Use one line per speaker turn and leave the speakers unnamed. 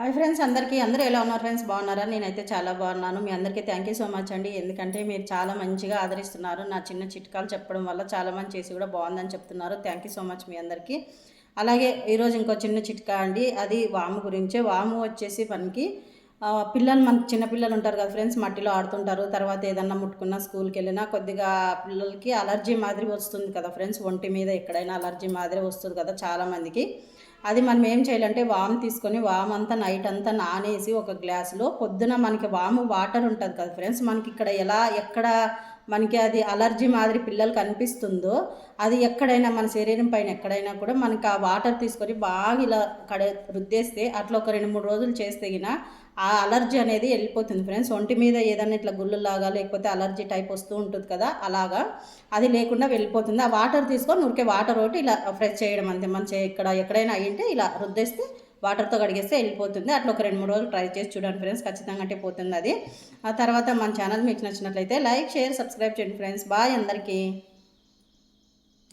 Hi friends అందరికీ. అందరూ ఎలా ఉన్నారు ఫ్రెండ్స్? బాగున్నారా? నేనైతే చాలా బాగున్నాను. మీ అందరికీ థ్యాంక్ యూ సో మచ్ అండి. ఎందుకంటే మీరు చాలా మంచిగా ఆదరిస్తున్నారు. నా చిన్న చిట్కాలు చెప్పడం వల్ల చాలా మంది చేసి కూడా బాగుందని చెప్తున్నారు. థ్యాంక్ యూ సో మచ్ మీ అందరికీ. అలాగే ఈరోజు ఇంకో చిన్న చిట్కా అండి. అది వాము గురించే. వాము వచ్చేసి మనకి పిల్లలు మనకి చిన్నపిల్లలు ఉంటారు కదా ఫ్రెండ్స్ మట్టిలో ఆడుతుంటారు. తర్వాత ఏదన్నా ముట్టుకున్నా స్కూల్కి వెళ్ళినా కొద్దిగా పిల్లలకి అలర్జీ మాదిరి వస్తుంది కదా ఫ్రెండ్స్. ఒంటి మీద ఎక్కడైనా అలర్జీ మాదిరి వస్తుంది కదా చాలామందికి అది మనం ఏం చేయాలంటే వామ్ తీసుకొని వామ్ అంతా నైట్ అంతా నానేసి ఒక గ్లాసులో పొద్దున మనకి వాము వాటర్ ఉంటుంది కదా ఫ్రెండ్స్ మనకి ఇక్కడ ఎలా ఎక్కడ మనకి అది అలర్జీ మాదిరి పిల్లలకి అనిపిస్తుందో అది ఎక్కడైనా మన శరీరం పైన ఎక్కడైనా కూడా మనకి ఆ వాటర్ తీసుకొని బాగా ఇలా కడ రుద్దేస్తే అట్లా ఒక రెండు మూడు రోజులు చేస్తే గిన ఆ అలర్జీ అనేది వెళ్ళిపోతుంది ఫ్రెండ్స్. ఒంటి మీద ఏదైనా ఇట్లా గుళ్ళులాగా లేకపోతే అలర్జీ టైప్ వస్తూ ఉంటుంది కదా అలాగా అది లేకుండా వెళ్ళిపోతుంది. ఆ వాటర్ తీసుకొని ఊరికే వాటర్ ఒకటి ఇలా ఫ్రెష్ చేయడం అంతే. మంచిగా ఇక్కడ ఎక్కడైనా అయ్యింటే ఇలా రుద్దేస్తే వాటర్తో కడిగేస్తే వెళ్ళిపోతుంది. అట్లా ఒక రెండు మూడు రోజులు ట్రై చేసి చూడండి ఫ్రెండ్స్. ఖచ్చితంగా అంటే పోతుంది అది. ఆ తర్వాత మన ఛానల్ మీకు నచ్చినట్లయితే లైక్ షేర్ సబ్స్క్రైబ్ చేయండి ఫ్రెండ్స్. బాయ్ అందరికీ.